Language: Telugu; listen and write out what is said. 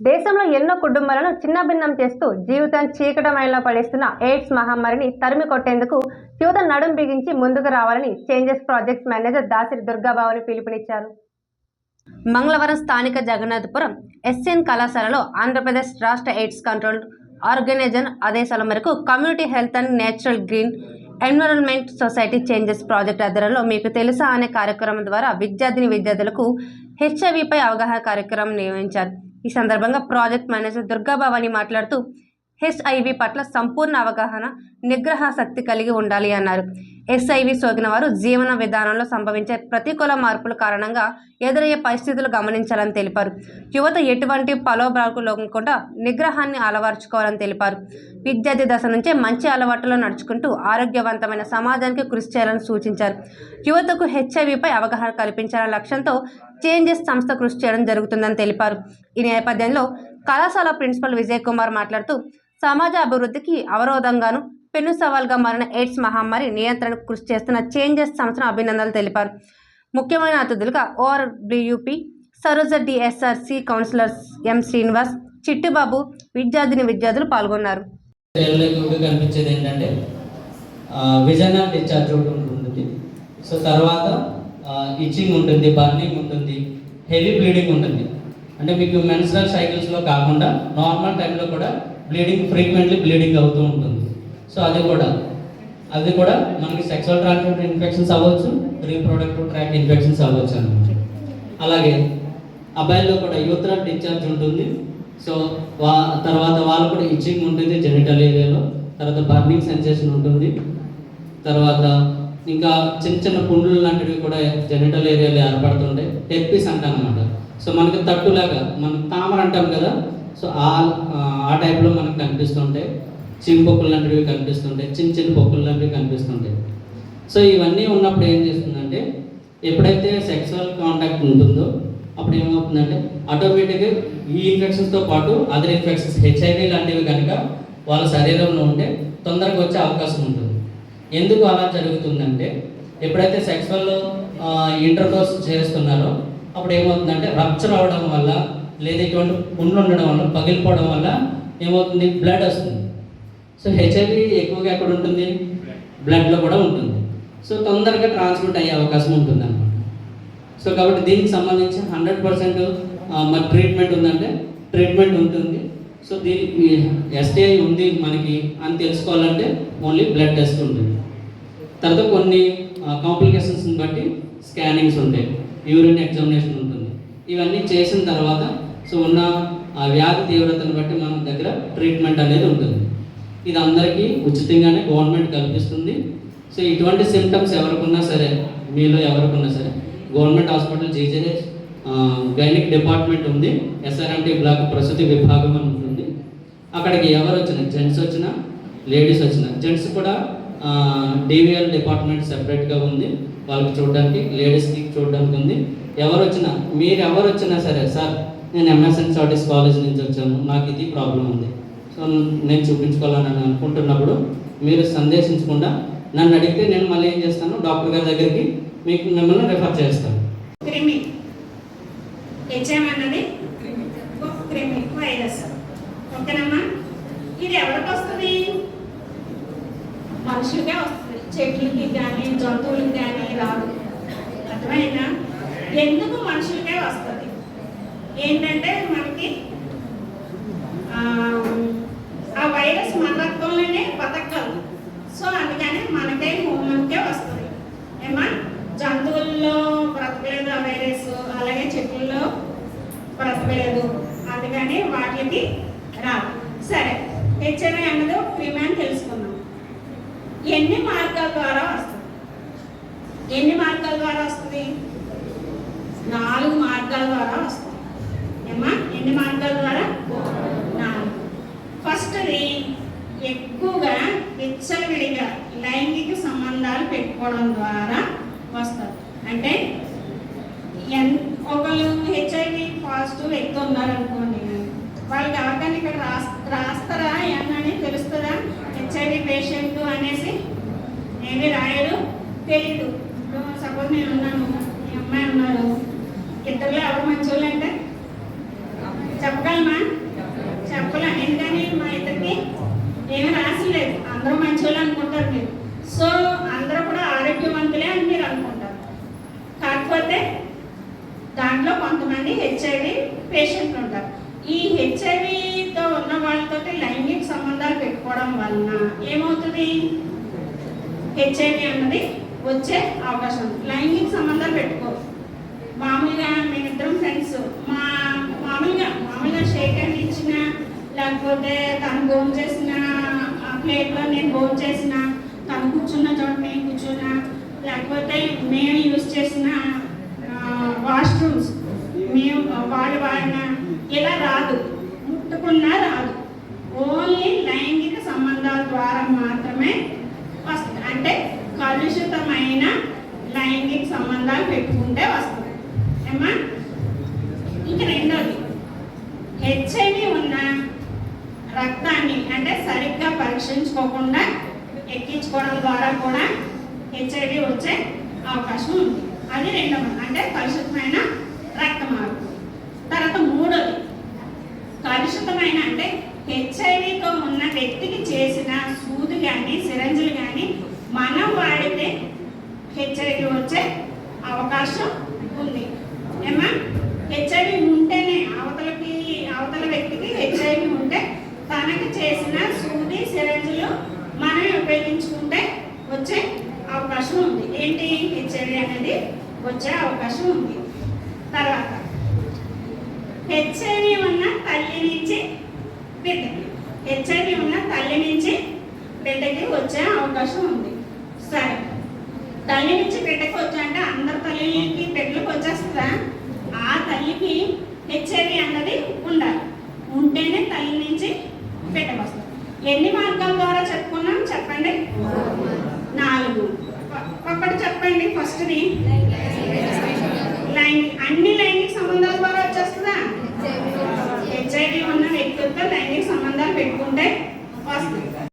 దేశంలో ఎన్నో కుటుంబాలను చిన్నభిన్నం చేస్తూ జీవితం చీకటమైలో పడేస్తున్న ఎయిడ్స్ మహమ్మారిని తరిమి కొట్టేందుకు యువత నడుం బిగించి ముందుకు రావాలని చేంజెస్ ప్రాజెక్ట్స్ మేనేజర్ దాసిరి దుర్గాబాబుని పిలుపునిచ్చారు. మంగళవారం స్థానిక జగన్నాథపురం ఎస్ఎన్ కళాశాలలో ఆంధ్రప్రదేశ్ రాష్ట్ర ఎయిడ్స్ కంట్రోల్ ఆర్గనైజేషన్ ఆదేశాల మేరకు community health and natural green environment society changes project ఆధ్వర్యంలో మీకు తెలుసా అనే కార్యక్రమం ద్వారా విద్యార్థిని విద్యార్థులకు హెచ్ఐవిపై అవగాహన కార్యక్రమం నిర్వహించారు. ఈ సందర్భంగా ప్రాజెక్ట్ మేనేజర్ దుర్గాభవాని మాట్లాడుతూ హెచ్ఐవి పట్ల సంపూర్ణ అవగాహన నిగ్రహ శక్తి కలిగి ఉండాలి అన్నారు. ఎస్ఐవి సోకిన వారు జీవన విధానంలో సంభవించే ప్రతికూల మార్పుల కారణంగా ఎదురయ్యే పరిస్థితులు గమనించాలని తెలిపారు. యువత ఎటువంటి పలోబ్రాకు లోకుండా నిగ్రహాన్ని అలవర్చుకోవాలని తెలిపారు. విద్యార్థి దశ నుంచే మంచి అలవాట్లలో నడుచుకుంటూ ఆరోగ్యవంతమైన సమాజానికి కృషి చేయాలని సూచించారు. యువతకు హెచ్ఐవిపై అవగాహన కల్పించాలనే లక్ష్యంతో చేంజెస్ సంస్థ కృషి చేయడం జరుగుతుందని తెలిపారు. ఈ నేపథ్యంలో కళాశాల ప్రిన్సిపల్ విజయ్ కుమార్ మాట్లాడుతూ సమాజ అభివృద్ధికి అవరోధంగాను పెను సవాల్గా మారిన ఎయిడ్స్ మహమ్మారి నియంత్రణకు కృషి చేస్తున్న చేంజెస్ సంస్థను అభినందనలు తెలిపారు. ముఖ్యమైన అతిథులుగా ORBUP Saroja DSRC councillor M Srinivas Chittubabu విద్యార్థిని విద్యార్థులు పాల్గొన్నారు. కనిపించేది ఏంటంటే విజన్ డిశ్చార్జ్ ఒకటి ఉంటుంది. సో తర్వాత ఇచ్చింగ్ ఉంటుంది బర్నింగ్ ఉంటుంది హెవీ బ్లీడింగ్ ఉంటుంది. అంటే మీకు మెన్స్ట్రల్ సైకిల్స్లో కాకుండా నార్మల్ టైంలో కూడా బ్లీడింగ్ ఫ్రీక్వెంట్లీ బ్లీడింగ్ అవుతూ ఉంటుంది. సో అది కూడా అది కూడా మనకి సెక్సువల్ ట్రాన్స్మిట్ ఇన్ఫెక్షన్స్ అవ్వచ్చు రీప్రొడక్టివ్ ట్రాక్ ఇన్ఫెక్షన్స్ అవ్వచ్చు అనమాట. అలాగే అబ్బాయిల్లో కూడా యూత్రల్ డిశ్చార్జ్ ఉంటుంది. సో వా తర్వాత వాళ్ళు కూడా ఇచ్చింగ్ ఉంటుంది జెనిటల్ ఏరియాలో తర్వాత బర్నింగ్ సెన్సేషన్ ఉంటుంది. తర్వాత ఇంకా చిన్న చిన్న పుండ్లు లాంటివి కూడా జెనిటల్ ఏరియాలో ఏర్పడుతుంటాయి. టెప్పిస్ అంటాం అనమాట. సో మనకి తట్టులాగా మనం తామర అంటాం కదా సో ఆ ఆ టైప్లో మనకు కనిపిస్తుంటాయి. చింపొక్కులు లాంటివి కనిపిస్తుంటాయి చిన్న చిన్న పొక్కులు లాంటివి కనిపిస్తుంటాయి. సో ఇవన్నీ ఉన్నప్పుడు ఏం చేస్తుందంటే ఎప్పుడైతే సెక్సువల్ కాంటాక్ట్ ఉంటుందో అప్పుడు ఏమవుతుందంటే ఆటోమేటిక్గా ఈ ఇన్ఫెక్షన్స్తో పాటు అదర్ ఇన్ఫెక్షన్స్ హెచ్ఐవి లాంటివి కనుక వాళ్ళ శరీరంలో ఉంటే తొందరగా వచ్చే అవకాశం ఉంటుంది. ఎందుకు అలా జరుగుతుందంటే ఎప్పుడైతే సెక్సువల్ ఇంటర్కోర్స్ చేస్తున్నారో అప్పుడు ఏమవుతుందంటే రప్చర్ అవడం వల్ల లేదా ఇటువంటి పుండ్లు ఉండడం వల్ల పగిలిపోవడం వల్ల ఏమవుతుంది? బ్లడ్ వస్తుంది. సో హెచ్ఐవి ఎక్కువగా ఎక్కడ ఉంటుంది? బ్లడ్లో కూడా ఉంటుంది. సో తొందరగా ట్రాన్స్మిట్ అయ్యే అవకాశం ఉంటుంది అనమాట సో కాబట్టి దీనికి సంబంధించి హండ్రెడ్ పర్సెంట్ మరి ట్రీట్మెంట్ ఉందంటే ట్రీట్మెంట్ ఉంటుంది. సో దీనికి ఎస్టీఐ ఉంది మనకి అని తెలుసుకోవాలంటే ఓన్లీ బ్లడ్ టెస్ట్ ఉంటుంది. తర్వాత కొన్ని కాంప్లికేషన్స్ని బట్టి స్కానింగ్స్ ఉంటాయి. యూరిన్ ఎగ్జామినేషన్ ఉంటుంది. ఇవన్నీ చేసిన తర్వాత సో ఉన్న ఆ వ్యాధి తీవ్రతను బట్టి మన దగ్గర ట్రీట్మెంట్ అనేది ఉంటుంది. ఇది అందరికీ ఉచితంగానే గవర్నమెంట్ కల్పిస్తుంది. సో ఇటువంటి సిమ్టమ్స్ ఎవరికున్నా సరే మీలో ఎవరికున్నా సరే government hospital GJH gynaec department ఉంది. ఎస్ఆర్ఎంటీ బ్లాక్ ప్రసూతి విభాగం అని ఉంటుంది. అక్కడికి ఎవరు వచ్చినా జెంట్స్ వచ్చినా లేడీస్ వచ్చినా జెంట్స్ కూడా డివిఎల్ డిపార్ట్మెంట్ సెపరేట్గా ఉంది. వాళ్ళకి చూడడానికి లేడీస్కి చూడడానికి ఉంది. ఎవరు వచ్చినా మీరు ఎవరు వచ్చినా సరే సార్ నేను ఎంఎస్ఎన్ చార్టీస్ కాలేజ్ నుంచి వచ్చాను. నాకు ఇది ప్రాబ్లం ఉంది. నేను చూపించుకోవాలని అనుకుంటున్నప్పుడు మీరు సందేశించకుండా నన్ను అడిగితే నేను మళ్ళీ ఏం చేస్తాను? డాక్టర్ గారి దగ్గరికి మీకు మిమ్మల్ని రిఫర్ చేస్తాను. క్రిమి హెచ్ఎం అన్నది క్రిమి వైరస్. ఓకేనమ్మా? ఇది ఎవరికి వస్తుంది? మనుషులకే వస్తుంది. చెట్లకి కానీ జంతువులకి కానీ రాదు. అర్థమైనా ఎందుకు మనుషులకే వస్తుంది? ఏంటంటే మనకి ఆ, వైరస్ మన రక్తంలోనే బతకగలదు. సో అందుకని మనకే హ్యూమన్కే వస్తుంది. ఏమా? జంతువుల్లో బ్రతకలేదు ఆ వైరస్ అలాగే చెట్లలో బ్రతకలేదు. అందుకని వాటికి రాదు. సరే హెచ్ఐవి అన్నది క్రిమి అని తెలుసుకున్నాం ఎన్ని మార్గాల ద్వారా వస్తుంది? ఎన్ని మార్గాల ద్వారా వస్తుంది? నాలుగు మార్గాల ద్వారా వస్తుంది. ఏమా? ఎన్ని మార్గాల ద్వారా? ఫస్ట్ది ఎక్కువగా విచ్చలవిడిగా లైంగిక సంబంధాలు పెట్టుకోవడం ద్వారా వస్తుంది. అంటే ఎన్ ఒకళ్ళు హెచ్ఐవి పాజిటివ్ వ్యక్తి ఉన్నారనుకోండి వాళ్ళకి కాకుండా ఇక్కడ రాస్ రాస్తారా ఏమని తెలుస్తుందా? హెచ్ఐవి పేషెంట్ అనేసి ఏమి రాయరు తెలియదు ఇప్పుడు సపోజ్ నేను ఉన్నాను ఈ అమ్మాయి ఉన్నారు ఇద్దరులో ఎవరు మంచి అంటే మంచోళ్ళు అనుకుంటారు మీరు. సో అందరూ కూడా ఆరోగ్యవంతులే అని మీరు అనుకుంటారు. కాకపోతే దాంట్లో కొంతమంది హెచ్ఐవి పేషెంట్లు ఉంటారు. ఈ హెచ్ఐవితో ఉన్న వాళ్ళతో లైంగిక సంబంధాలు పెట్టుకోవడం వలన ఏమవుతుంది? హెచ్ఐవి అన్నది వచ్చే అవకాశం లైంగిక సంబంధాలు పెట్టుకో. మామూలుగా మేమిద్దరం ఫ్రెండ్స్. మా మామూలుగా మామూలుగా షేక్ అని ఇచ్చిన లేకపోతే తను గోమ్ చేసిన ప్లేట్లో నేను భోజనం చేసిన తను కూర్చున్న చోట నేను కూర్చున్నా లేకపోతే మేము యూజ్ చేసిన వాష్రూమ్స్ మేము వాళ్ళు వాడిన ఇలా రాదు. ముట్టుకున్నా రాదు. ఓన్లీ లైంగిక సంబంధాల ద్వారా మాత్రమే వస్తుంది అంటే కలుషితమైన లైంగిక సంబంధాలు పెట్టుకుంటే వస్తుంది ఏమా ఇంక రెండోది హెచ్ఐ ఉన్న రక్తాన్ని అంటే సరిగ్గా ఎక్కించుకోవడం ద్వారా కూడా హెచ్ఐవి వచ్చే అవకాశం ఉంది. అది రెండవ అంటే పరిశుద్ధమైన రక్త మార్పు తర్వాత మూడోది కలుషితమైన అంటే హెచ్ఐవితో ఉన్న వ్యక్తికి చేసిన సూది కానీ సిరంజులు కానీ మనం వాడితే హెచ్ఐవి వచ్చే అవకాశం ఉంది ఏమా హెచ్ఐవి ఉంటేనే అవతలకి అవతల వ్యక్తికి హెచ్ఐవి ఉంటే తనకి చేసిన సూది సిరంజులు మనం ఉపయోగించుకుంటే వచ్చే అవకాశం ఉంది ఏంటి హెచ్ఐవి అనేది వచ్చే అవకాశం ఉంది. తర్వాత హెచ్ఐవి ఉన్న తల్లి నుంచి బిడ్డకి హెచ్ఐవి ఉన్న తల్లి నుంచి బిడ్డకి వచ్చే అవకాశం ఉంది. సరే తల్లి నుంచి బిడ్డకి వచ్చా అంటే అందరి తల్లికి బిడ్డలకు వచ్చేస్తుందా? ఆ తల్లికి హెచ్ఐవి అన్నది ఉండాలి. ఉంటేనే తల్లి నుంచి బిడ్డకు వస్తుంది. ఎన్ని మార్గాల ద్వారా చెప్పుకున్నాం? చెప్పండి. నాలుగు. ఒ- ఒక్కటి చెప్పండి ఫస్ట్ది లైంగిక అన్ని లైంగిక సంబంధాల ద్వారా వచ్చేస్తుందా? హెచ్ఐవి ఉన్న వ్యక్తులతో లైంగిక సంబంధాలు పెట్టుకుంటే వస్తుంది.